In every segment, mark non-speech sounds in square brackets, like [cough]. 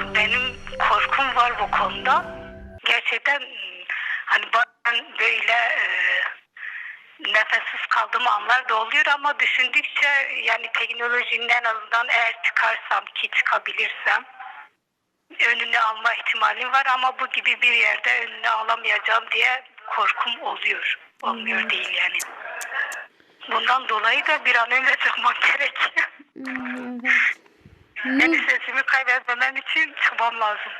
benim korkum var bu konuda. Gerçekten mm, hani bazen böyle e, nefessiz kaldığım anlar da oluyor ama düşündükçe yani teknolojinin en azından eğer çıkarsam ki çıkabilirsem önünü alma ihtimalim var ama bu gibi bir yerde önünü alamayacağım diye korkum oluyor. Olmuyor değil yani. Bundan dolayı da bir an önce [laughs] çıkmak gerekiyor. İçin çıkmam lazım.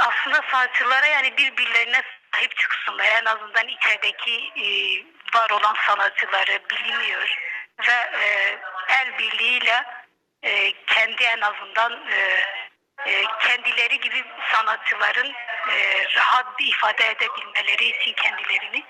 Aslında sanatçılara yani birbirlerine sahip çıksınlar. En azından içerideki e, var olan sanatçıları biliniyor. Ve e, el birliğiyle e, kendi en azından e, kendileri gibi sanatçıların rahat bir ifade edebilmeleri için kendilerini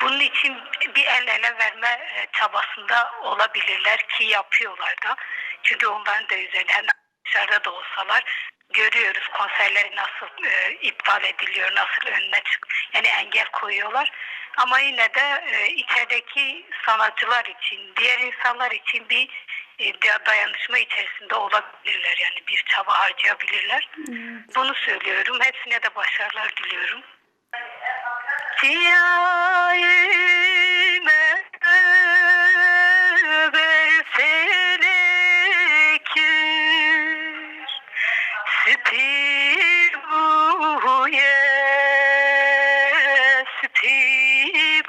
bunun için bir el ele verme e, çabasında olabilirler ki yapıyorlar da. Çünkü onların da üzerinden dışarıda da olsalar görüyoruz konserleri nasıl e, iptal ediliyor, nasıl önüne çık yani engel koyuyorlar. Ama yine de e, içerideki sanatçılar için, diğer insanlar için bir e, da- dayanışma içerisinde olabilirler. Yani bir çaba harcayabilirler. Bunu söylüyorum. Hepsine de başarılar diliyorum. Ciğerime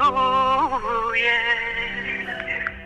Oh, yeah.